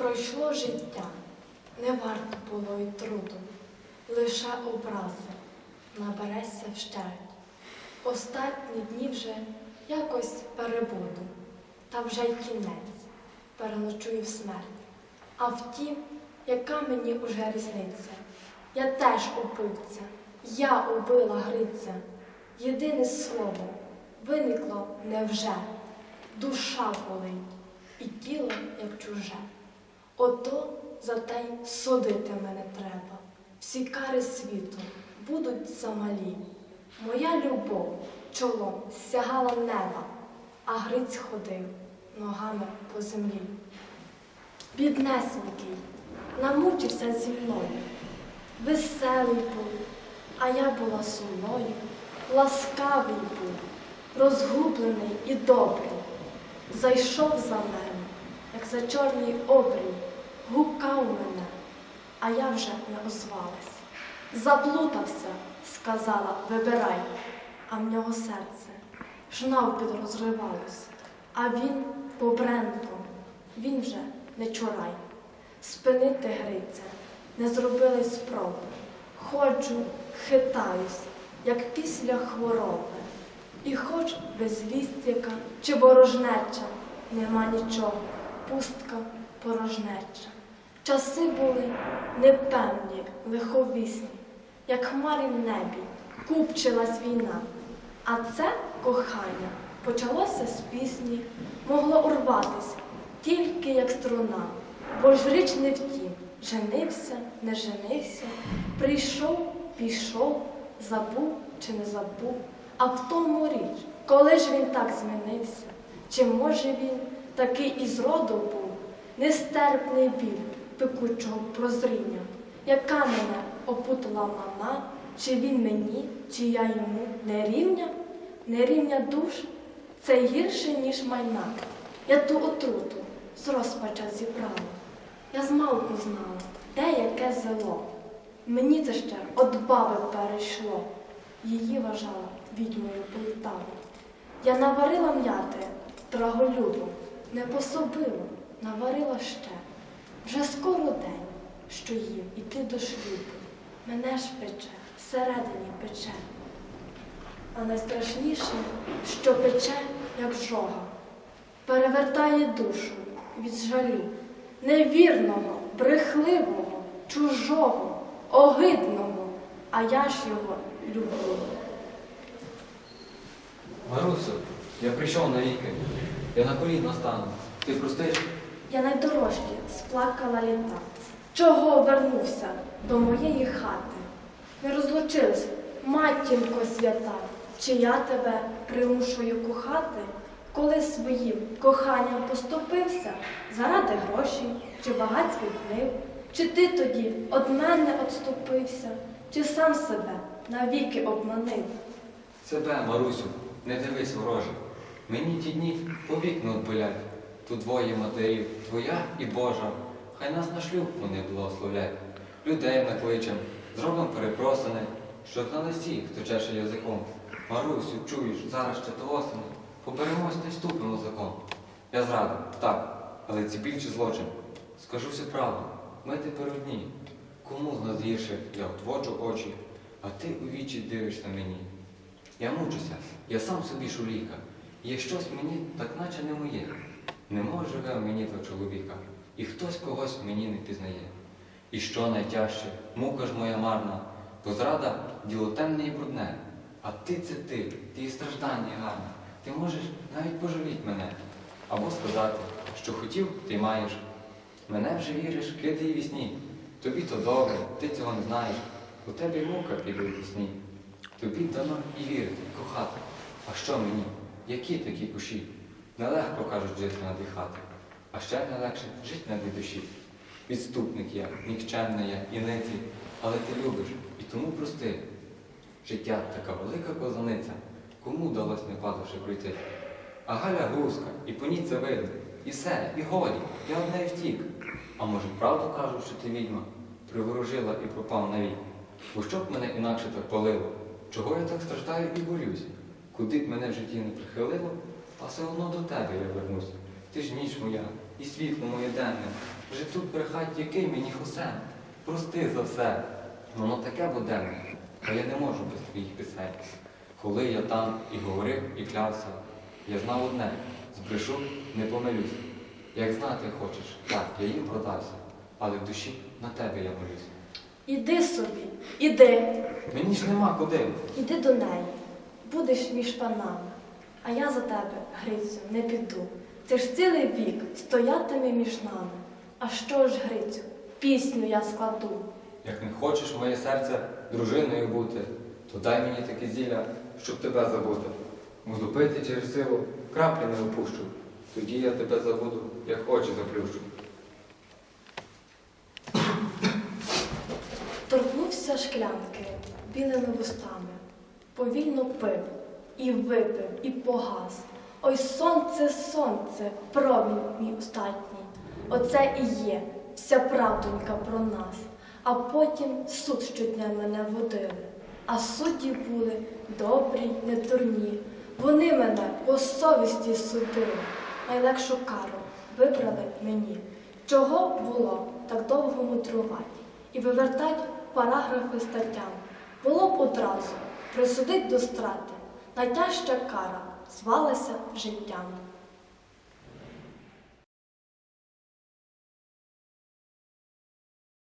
Пройшло життя, не варто було й труду, лише образи наберешся вщерть. Останні дні вже якось перебуду, та вже й кінець переночую в смерть. А втім, яка мені уже різниця? Я теж убивця, я убила Гриця. Єдине слово виникло невже, душа болить, і тіло як чуже. Ото за те й судити мене треба. Всі кари світу будуть замалі. Моя любов чолом сягала неба, а Гриць ходив ногами по землі. Біднесенький, намучився зі мною. Веселий був, а я була сумною, ласкавий був, розгублений і добрий. Зайшов за мене, як за чорний обрій, гукав мене, а я вже не озвалась. Заплутався, сказала, вибирай, а в нього серце жнав підрозривалось, а він побренком, він вже не чурай. Спинити Гриця не зробили спроби. Ходжу, хитаюсь, як після хвороби. І хоч без вістика чи ворожнеча нема нічого, пустка порожнеча. Часи були непевні, лиховісні, як хмарі в небі, купчилась війна. А це кохання почалося з пісні, могло урватись тільки як струна, бо ж річ не втім, женився, не женився, прийшов, пішов, забув чи не забув. А в тому річ, коли ж він так змінився, чи може він такий із роду був, нестерпний біль пекучого прозріння, яка мене опутала мама, чи він мені, чи я йому не рівня, не рівня душ, це гірше, ніж майна. Я ту отруту з розпача зібрала. Я змалку знала, де яке зело. Мені це ще от баби перейшло. Її вважала відьмою Полтаву. Я наварила м'яти траголюбу, не пособила, наварила ще. Вже скоро день, що їм іти до шлюбу. Мене ж пече, всередині пече. А найстрашніше, що пече, як жога, перевертає душу від жалю, невірного, брехливого, чужого, огидного, а я ж його люблю. Марусю, я прийшов навіки. Я на коліна стану. Ти простиш? Я найдорожче сплакала літа. Чого вернувся до моєї хати? Не розлучилась, матінко свята, чи я тебе примушую кохати, коли своїм коханням поступився заради грошей чи багатських книг, чи ти тоді од мене отступився, чи сам себе навіки обманив? Себе, Марусю, не дивись вороже. Мені ті дні по вікну болять. Тут двоє матерів, твоя і Божа. Хай нас на шлюб вони благословлять. Людей накличем, зробимо перепросини, щоб на листі, хто чеше язиком. Марусю, чуєш, зараз ще то осені. Поберемось та й ступимо закон. Я зрадив, так, але це більше злочин. Скажу всю правду, ми тепер одні. Кому з нас гірше, я отводжу очі, а ти у вічі дивишся мені. Я мучуся, я сам собі шуліка. Є щось мені, так наче не моє. Не може мені того чоловіка, і хтось когось мені не пізнає. І що найтяжче, мука ж моя марна, то зрада діло темне і брудне. А ти це ти, ти і страждання гарне. Ти можеш навіть пожаліть мене. Або сказати, що хотів, ти маєш. Мене вже віриш, кидай вісні. Тобі то добре, ти цього не знаєш. У тебе мука піде у вісні. Тобі дано і вірити, і кохати. А що мені? Які такі куші? Нелегко кажуть жити на дві а ще нелегше жити на дві душі. Відступник я, нікчемна я, і ниці, але ти любиш і тому прости. Життя така велика козаниця, кому вдалось не падавши пройти. А Галя грузка, і по ній це видно. І все, і годі, я од неї втік. А може, правду кажуть, що ти відьма, приворожила і пропав навік. Бо що б мене інакше так палило? Чого я так страждаю і борюсь? Куди б мене в житті не прихилило, а все одно до тебе я вернусь. Ти ж ніч моя, і світло моє денне, Вже тут брехать який мені Хусен. Прости за все. Воно таке буденне, а я не можу без твоїх пісень. Коли я там і говорив, і клявся, я знав одне, збрешу, не помилюсь. Як знати хочеш, так, я їм продався, але в душі на тебе я молюсь. Іди собі, іди, Мені ж нема куди. іди до неї, будеш між панами, а я за тебе, Грицю, не піду. Це ж цілий вік стоятиме між нами. А що ж, Грицю, пісню я складу. Як не хочеш моє серце дружиною бути, то дай мені таке зілля, щоб тебе забути. Буду пити через силу, краплі не опущу. Тоді я тебе забуду, як очі заплющу. Торкнувся шклянки білими вустами, повільно пив і випив, і погас. Ой, сонце, сонце, промінь мій остатній. Оце і є вся правдонька про нас. А потім суд щодня мене водили. А судді були добрі, й не дурні. Вони мене по совісті судили. Найлегшу кару вибрали мені. Чого було так довго мудрувати? і вивертать параграфи статтям. Було б одразу присудить до страти, найтяжча кара звалася життям.